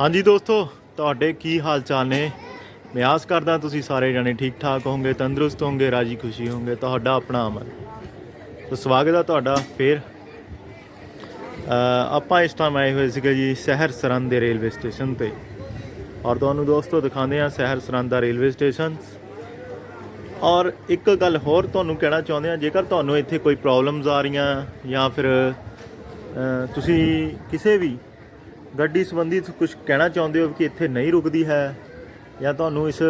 ਹਾਂਜੀ ਦੋਸਤੋ, ਤੁਹਾਡੇ ਕੀ ਹਾਲ ਚਾਲ ਨੇ? ਮੈਂ ਆਸ ਕਰਦਾ ਤੁਸੀਂ ਸਾਰੇ ਜਣੇ ਠੀਕ ਠਾਕ ਹੋਵੋਗੇ, ਤੰਦਰੁਸਤ ਹੋਵੋਗੇ, ਰਾਜੀ ਖੁਸ਼ੀ ਹੋਵੋਗੇ, ਤੁਹਾਡਾ ਆਪਣਾ ਅਮਨ ਸੋ ਸਵਾਗਤ ਹੈ ਤੁਹਾਡਾ ਫੇਰ। ਆਪਾਂ ਇਸ ਟਾਈਮ ਆਏ ਹੋਏ ਸੀਗੇ ਜੀ ਸ਼ਹਿਰ ਸਰੰਦ ਦੇ ਰੇਲਵੇ ਸਟੇਸ਼ਨ ਤੇ। ਔਰ ਤੁਹਾਨੂੰ ਦੋਸਤੋ ਦਿਖਾਉਂਦੇ ਆ ਸ਼ਹਿਰ ਸਰੰਦ ਦਾ ਰੇਲਵੇ ਸਟੇਸ਼ਨ। ਔਰ ਇੱਕ ਗੱਲ ਹੋਰ ਤੁਹਾਨੂੰ ਕਹਿਣਾ ਚਾਹੁੰਦੇ ਆ ਜੇਕਰ ਤੁਹਾਨੂੰ ਇੱਥੇ ਕੋਈ ਪ੍ਰੋਬਲਮਸ ਆ ਰਹੀਆਂ ਜਾਂ ਫਿਰ ਤੁਸੀਂ ਕਿਸੇ ਵੀ ਗੱਡੀ ਸੰਬੰਧੀ ਕੁਝ ਕਹਿਣਾ ਚਾਹੁੰਦੇ ਹੋ ਕਿ ਇੱਥੇ ਨਹੀਂ ਰੁਕਦੀ ਹੈ? ਜਾਂ ਤੁਹਾਨੂੰ ਇਸ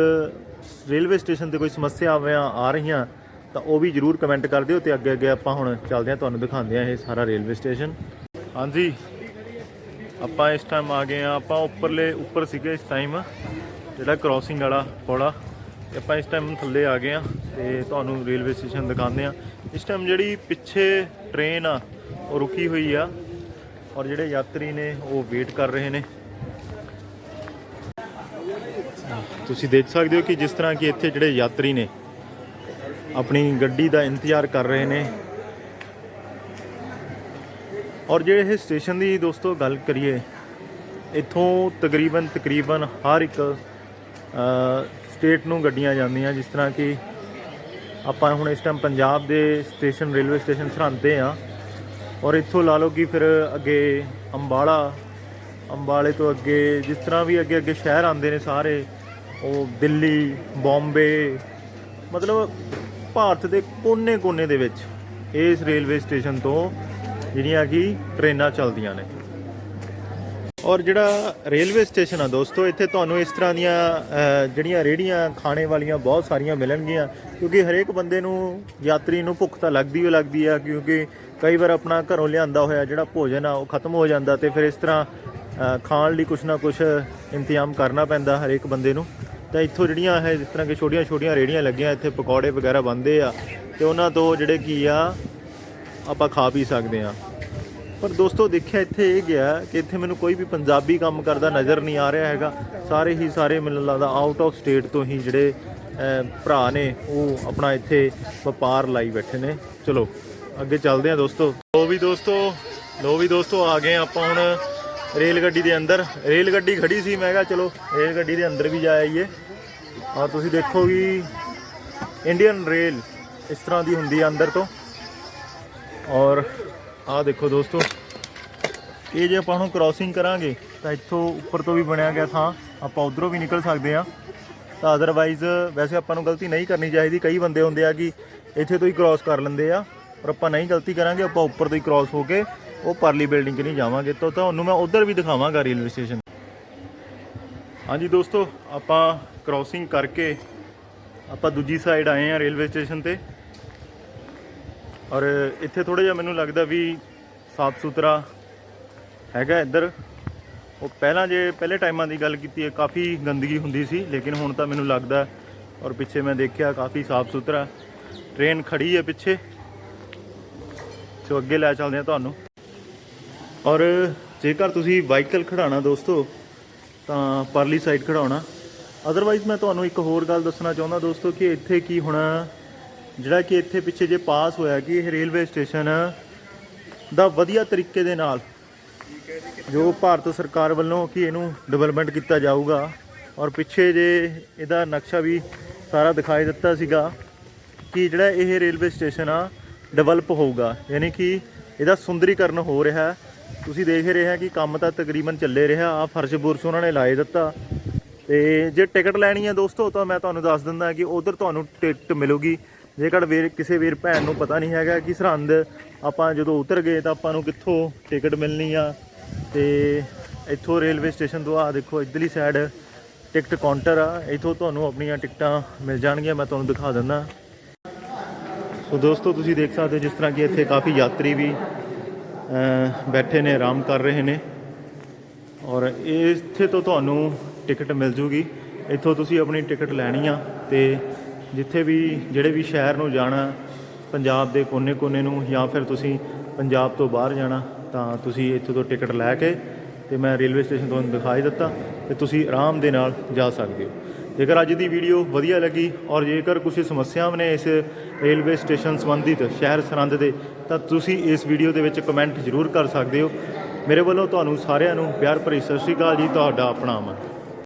ਰੇਲਵੇ ਸਟੇਸ਼ਨ ਤੇ ਕੋਈ ਸਮੱਸਿਆਵਾਂ ਆ ਰਹੀਆਂ, ਤਾਂ ਉਹ ਵੀ ਜਰੂਰ ਕਮੈਂਟ ਕਰ ਦਿਓ ਤੇ ਅੱਗੇ ਅੱਗੇ ਆਪਾਂ ਹੁਣ ਚੱਲਦੇ ਹਾਂ, ਤੁਹਾਨੂੰ ਦਿਖਾਉਂਦੇ ਹਾਂ ਇਹ ਸਾਰਾ ਰੇਲਵੇ ਸਟੇਸ਼ਨ। ਹਾਂਜੀ, ਆਪਾਂ ਇਸ ਟਾਈਮ ਆ ਗਏ ਆ ਆਪਾਂ ਉੱਪਰਲੇ, ਉੱਪਰ ਸੀਗੇ ਇਸ ਟਾਈਮ ਜਿਹੜਾ ਕ੍ਰਾਸਿੰਗ ਵਾਲਾ ਪੌੜਾ, ਤੇ ਆਪਾਂ ਇਸ ਟਾਈਮ ਥੱਲੇ ਆ ਗਏ ਆ ਤੇ ਤੁਹਾਨੂੰ ਰੇਲਵੇ ਸਟੇਸ਼ਨ ਦਿਖਾਉਂਦੇ ਆ ਇਸ ਟਾਈਮ ਜਿਹੜੀ ਪਿੱਛੇ ਟ੍ਰੇਨ ਆ, ਉਹ ਰੁਕੀ ਹੋਈ ਆ। ਔਰ ਜਿਹੜੇ ਯਾਤਰੀ ਨੇ, ਉਹ ਵੇਟ ਕਰ ਰਹੇ ਨੇ। ਤੁਸੀਂ ਦੇਖ ਸਕਦੇ ਹੋ ਕਿ ਜਿਸ ਤਰ੍ਹਾਂ ਕਿ ਇੱਥੇ ਜਿਹੜੇ ਯਾਤਰੀ ਨੇ, ਆਪਣੀ ਗੱਡੀ ਦਾ ਇੰਤਜ਼ਾਰ ਕਰ ਰਹੇ ਨੇ। ਔਰ ਜਿਹੜੇ ਇਹ ਸਟੇਸ਼ਨ ਦੀ ਦੋਸਤੋ ਗੱਲ ਕਰੀਏ, ਇੱਥੋਂ ਤਕਰੀਬਨ ਤਕਰੀਬਨ ਹਰ ਇੱਕ ਸਟੇਟ ਨੂੰ ਗੱਡੀਆਂ ਜਾਂਦੀਆਂ, ਜਿਸ ਤਰ੍ਹਾਂ ਕਿ ਆਪਾਂ ਹੁਣ ਇਸ ਟਾਈਮ ਪੰਜਾਬ ਦੇ ਸਟੇਸ਼ਨ ਰੇਲਵੇ ਸਟੇਸ਼ਨ ਸਰਹੰਦ ਤੇ ਆ ਔਰ ਇੱਥੋਂ ਲਾ ਲਓ ਕਿ ਫਿਰ ਅੱਗੇ ਅੰਬਾਲਾ, ਅੰਬਾਲੇ ਤੋਂ ਅੱਗੇ ਜਿਸ ਤਰ੍ਹਾਂ ਵੀ ਅੱਗੇ ਅੱਗੇ ਸ਼ਹਿਰ ਆਉਂਦੇ ਨੇ ਸਾਰੇ, ਉਹ ਦਿੱਲੀ, ਬੰਬੇ, ਮਤਲਬ ਭਾਰਤ ਦੇ ਕੋਨੇ-ਕੋਨੇ ਦੇ ਵਿੱਚ ਇਸ ਰੇਲਵੇ ਸਟੇਸ਼ਨ ਤੋਂ ਜਿਹੜੀਆਂ ਕਿ ਟ੍ਰੇਨਾਂ ਚੱਲਦੀਆਂ ਨੇ। ਔਰ ਜਿਹੜਾ ਰੇਲਵੇ ਸਟੇਸ਼ਨ ਆ ਦੋਸਤੋ, ਇੱਥੇ ਤੁਹਾਨੂੰ ਇਸ ਤਰ੍ਹਾਂ ਦੀਆਂ ਜਿਹੜੀਆਂ ਰੇੜੀਆਂ ਖਾਣੇ ਵਾਲੀਆਂ ਬਹੁਤ ਸਾਰੀਆਂ ਮਿਲਣਗੀਆਂ, ਕਿਉਂਕਿ ਹਰੇਕ ਬੰਦੇ ਨੂੰ ਯਾਤਰੀ ਨੂੰ ਭੁੱਖ ਤਾਂ ਲੱਗਦੀ ਹੀ ਲੱਗਦੀ ਆ, ਕਿਉਂਕਿ ਕਈ ਵਾਰ ਆਪਣਾ ਘਰੋਂ ਲਿਆਂਦਾ ਹੋਇਆ ਜਿਹੜਾ ਭੋਜਨ ਆ, ਉਹ ਖਤਮ ਹੋ ਜਾਂਦਾ ਤੇ ਫਿਰ ਇਸ ਤਰ੍ਹਾਂ ਖਾਣ ਲਈ ਕੁਛ ਨਾ ਕੁਛ ਇੰਤਜ਼ਾਮ ਕਰਨਾ ਪੈਂਦਾ ਹਰੇਕ ਬੰਦੇ ਨੂੰ। ਤਾਂ ਇੱਥੋਂ ਜਿਹੜੀਆਂ ਹੈ ਜਿਸ ਤਰ੍ਹਾਂ ਕਿ ਛੋਟੀਆਂ ਛੋਟੀਆਂ ਰੇੜੀਆਂ ਲੱਗੀਆਂ, ਇੱਥੇ ਪਕੌੜੇ ਵਗੈਰਾ ਬਣਦੇ ਆ ਤੇ ਉਹਨਾਂ ਤੋਂ ਜਿਹੜੇ ਕੀ ਆ, ਆਪਾਂ ਖਾ ਪੀ ਸਕਦੇ ਆ। ਪਰ ਦੋਸਤੋ ਦੇਖਿਆ ਇੱਥੇ ਇਹ ਗਿਆ ਕਿ ਇੱਥੇ ਮੈਨੂੰ ਕੋਈ ਵੀ ਪੰਜਾਬੀ ਕੰਮ ਕਰਦਾ ਨਜ਼ਰ ਨਹੀਂ ਆ ਰਿਹਾ ਹੈਗਾ। ਸਾਰੇ ਹੀ ਸਾਰੇ ਮੈਨੂੰ ਲੱਗਦਾ ਆਊਟ ਆਫ ਸਟੇਟ ਤੋਂ ਹੀ ਜਿਹੜੇ ਭਰਾ ਨੇ, ਉਹ ਆਪਣਾ ਇੱਥੇ ਵਪਾਰ ਲਾਈ ਬੈਠੇ ਨੇ। ਚਲੋ, ਅੱਗੇ ਚੱਲਦੇ ਆ ਦੋਸਤੋ। ਲੋ ਵੀ ਦੋਸਤੋ, ਲੋ ਵੀ ਦੋਸਤੋ, ਆ ਗਏ ਆਪਾਂ ਹੁਣ ਰੇਲ ਗੱਡੀ ਦੇ ਅੰਦਰ। ਰੇਲ ਗੱਡੀ ਖੜੀ ਸੀ, ਮੈਂ ਕਿਹਾ ਚਲੋ ਰੇਲ ਗੱਡੀ ਦੇ ਅੰਦਰ ਵੀ ਜਾ ਆਈਏ। ਔਰ ਤੁਸੀਂ ਦੇਖੋ ਕਿ ਇੰਡੀਅਨ ਰੇਲ ਇਸ ਤਰ੍ਹਾਂ ਦੀ ਹੁੰਦੀ ਹੈ ਅੰਦਰ ਤੋਂ। ਔਰ ਆਹ ਦੇਖੋ ਦੋਸਤੋ, ਇਹ ਜੇ ਆਪਾਂ ਹੁਣ ਕ੍ਰਾਸਿੰਗ ਕਰਾਂਗੇ, ਤਾਂ ਇੱਥੋਂ ਉੱਪਰ ਤੋਂ ਵੀ ਬਣਿਆ ਗਿਆ ਥਾਂ, ਆਪਾਂ ਉਧਰੋਂ ਵੀ ਨਿਕਲ ਸਕਦੇ ਆ ਤਾਂ ਅਦਰਵਾਈਜ਼ ਵੈਸੇ ਆਪਾਂ ਨੂੰ ਗਲਤੀ ਨਹੀਂ ਕਰਨੀ ਚਾਹੀਦੀ, ਕਈ ਬੰਦੇ ਹੁੰਦੇ ਆ ਕਿ ਇੱਥੇ ਤੋਂ ਹੀ ਕ੍ਰਾਸ ਕਰ ਲੈਂਦੇ ਆ, ਪਰ ਆਪਾਂ ਨਹੀਂ ਗਲਤੀ ਕਰਾਂਗੇ, ਆਪਾਂ ਉੱਪਰ ਤੋਂ ਹੀ ਕ੍ਰਾਸ ਹੋ ਕੇ ਉਹ ਪਰਲੀ ਬਿਲਡਿੰਗ 'ਚ ਨਹੀਂ ਜਾਵਾਂਗੇ। ਤਾਂ ਤੁਹਾਨੂੰ ਮੈਂ ਉਧਰ ਵੀ ਦਿਖਾਵਾਂਗਾ ਰੇਲਵੇ ਸਟੇਸ਼ਨ ਹਾਂਜੀ ਦੋਸਤੋ, ਆਪਾਂ ਕ੍ਰਾਸਿੰਗ ਕਰਕੇ ਆਪਾਂ ਦੂਜੀ ਸਾਈਡ ਆਏ ਆ ਰੇਲਵੇ ਸਟੇਸ਼ਨ ਤੇ। ਔਰ ਇੱਥੇ ਥੋੜਾ ਜਿਹਾ ਮੈਨੂੰ ਲੱਗਦਾ ਵੀ ਸਾਫ਼ ਸੁਥਰਾ ਹੈਗਾ ਇੱਧਰ। ਉਹ ਪਹਿਲਾਂ ਜੇ ਪਹਿਲੇ ਟਾਈਮਾਂ ਦੀ ਗੱਲ ਕੀਤੀ ਹੈ ਕਾਫੀ ਗੰਦਗੀ ਹੁੰਦੀ ਸੀ, ਲੇਕਿਨ ਹੁਣ ਤਾਂ ਮੈਨੂੰ ਲੱਗਦਾ ਔਰ ਪਿੱਛੇ ਮੈਂ ਦੇਖਿਆ ਕਾਫੀ ਸਾਫ਼ ਸੁਥਰਾ। ਟ੍ਰੇਨ ਖੜੀ ਹੈ ਪਿੱਛੇ। ਸੋ ਅੱਗੇ ਲੈ ਚੱਲਦੇ ਹਾਂ ਤੁਹਾਨੂੰ। ਔਰ ਜੇਕਰ ਤੁਸੀਂ ਵਾਹੀਕਲ ਖੜਾਣਾ ਦੋਸਤੋ, ਤਾਂ ਪਰਲੀ ਸਾਈਡ ਖੜਾਉਣਾ ਅਦਰਵਾਈਜ਼ ਮੈਂ ਤੁਹਾਨੂੰ ਇੱਕ ਹੋਰ ਗੱਲ ਦੱਸਣਾ ਚਾਹੁੰਦਾ ਦੋਸਤੋ ਕਿ ਇੱਥੇ ਕੀ ਹੁਣ। ਜਿਹੜਾ ਕਿ ਇੱਥੇ ਪਿੱਛੇ ਜੇ ਪਾਸ ਹੋਇਆ ਕਿ ਇਹ ਰੇਲਵੇ ਸਟੇਸ਼ਨ ਦਾ ਵਧੀਆ ਤਰੀਕੇ ਦੇ ਨਾਲ ਜੋ ਭਾਰਤ ਸਰਕਾਰ ਵੱਲੋਂ ਕਿ ਇਹਨੂੰ ਡਿਵੈਲਪਮੈਂਟ ਕੀਤਾ ਜਾਊਗਾ ਔਰ ਪਿੱਛੇ ਜੇ ਇਹਦਾ ਨਕਸ਼ਾ ਵੀ ਸਾਰਾ ਦਿਖਾਈ ਦਿੱਤਾ ਸੀਗਾ ਕਿ ਜਿਹੜਾ ਇਹ ਰੇਲਵੇ ਸਟੇਸ਼ਨ ਆ ਡਿਵੈਲਪ ਹੋਊਗਾ। ਯਾਨੀ ਕਿ ਇਹਦਾ ਸੁੰਦਰੀਕਰਨ ਹੋ ਰਿਹਾ ਤੁਸੀਂ ਦੇਖ ਰਹੇ ਹੋ ਕਿ ਕੰਮ ਤਾਂ ਤਕਰੀਬਨ ਚੱਲੇ ਰਿਹਾ। ਆ ਫਰਸ਼ ਬੁਰਸ਼ ਉਹਨਾਂ ਨੇ ਲਾਏ ਦਿੱਤਾ। ਤੇ ਜੇ ਟਿਕਟ ਲੈਣੀ ਹੈ ਦੋਸਤੋ, ਤਾਂ ਮੈਂ ਤੁਹਾਨੂੰ ਦੱਸ ਦਿੰਦਾ ਕਿ ਉਧਰ ਤੁਹਾਨੂੰ ਟਿਕਟ ਮਿਲੂਗੀ। ਜੇਕਰ ਵੀਰ, ਕਿਸੇ ਵੀਰ ਭੈਣ ਨੂੰ ਪਤਾ ਨਹੀਂ ਹੈਗਾ ਕਿ ਸਰਹੰਦ ਆਪਾਂ ਜਦੋਂ ਉਤਰ ਗਏ ਤਾਂ ਆਪਾਂ ਨੂੰ ਕਿੱਥੋਂ ਟਿਕਟ ਮਿਲਣੀ ਆ। ਤੇ ਇੱਥੋਂ ਰੇਲਵੇ ਸਟੇਸ਼ਨ ਤੋਂ ਆ ਦੇਖੋ, ਇਧਰਲੀ ਸਾਈਡ ਟਿਕਟ ਕਾਊਂਟਰ ਆ। ਇੱਥੋਂ ਤੁਹਾਨੂੰ ਆਪਣੀਆਂ ਟਿਕਟਾਂ ਮਿਲ ਜਾਣਗੀਆਂ, ਮੈਂ ਤੁਹਾਨੂੰ ਦਿਖਾ ਦਿੰਦਾ। ਸੋ ਦੋਸਤੋ, ਤੁਸੀਂ ਦੇਖ ਸਕਦੇ ਹੋ ਜਿਸ ਤਰ੍ਹਾਂ ਕਿ ਇੱਥੇ ਕਾਫੀ ਯਾਤਰੀ ਵੀ ਬੈਠੇ ਨੇ, ਆਰਾਮ ਕਰ ਰਹੇ ਨੇ। ਔਰ ਇੱਥੇ ਤੋਂ ਤੁਹਾਨੂੰ ਟਿਕਟ ਮਿਲ ਜੂਗੀ। ਇੱਥੋਂ ਤੁਸੀਂ ਆਪਣੀ ਟਿਕਟ ਲੈਣੀ ਆ ਤੇ ਜਿੱਥੇ ਵੀ ਜਿਹੜੇ ਵੀ ਸ਼ਹਿਰ ਨੂੰ ਜਾਣਾ, ਪੰਜਾਬ ਦੇ ਕੋਨੇ-ਕੋਨੇ ਨੂੰ ਜਾਂ ਫਿਰ ਤੁਸੀਂ ਪੰਜਾਬ ਤੋਂ ਬਾਹਰ ਜਾਣਾ, ਤਾਂ ਤੁਸੀਂ ਇੱਥੋਂ ਤੋਂ ਟਿਕਟ ਲੈ ਕੇ ਤੇ ਮੈਂ ਰੇਲਵੇ ਸਟੇਸ਼ਨ ਤੁਹਾਨੂੰ ਦਿਖਾਈ ਦਿੱਤਾ ਤੇ ਤੁਸੀਂ ਆਰਾਮ ਦੇ ਨਾਲ ਜਾ ਸਕਦੇ ਹੋ। ਜੇਕਰ ਅੱਜ ਦੀ ਵੀਡੀਓ ਵਧੀਆ ਲੱਗੀ ਔਰ ਜੇਕਰ ਕੁਝ ਸਮੱਸਿਆਵਾਂ ਨੇ ਇਸ ਰੇਲਵੇ ਸਟੇਸ਼ਨ ਸੰਬੰਧਿਤ ਸ਼ਹਿਰ ਸਰਹੰਦ ਦੇ, ਤਾਂ ਤੁਸੀਂ ਇਸ ਵੀਡੀਓ ਦੇ ਵਿੱਚ ਕਮੈਂਟ ਜ਼ਰੂਰ ਕਰ ਸਕਦੇ ਹੋ। ਮੇਰੇ ਵੱਲੋਂ ਤੁਹਾਨੂੰ ਸਾਰਿਆਂ ਨੂੰ ਪਿਆਰ ਭਰੀ ਸਤਿ ਸ਼੍ਰੀ ਅਕਾਲ ਜੀ, ਤੁਹਾਡਾ ਆਪਣਾ ਅਮਨ।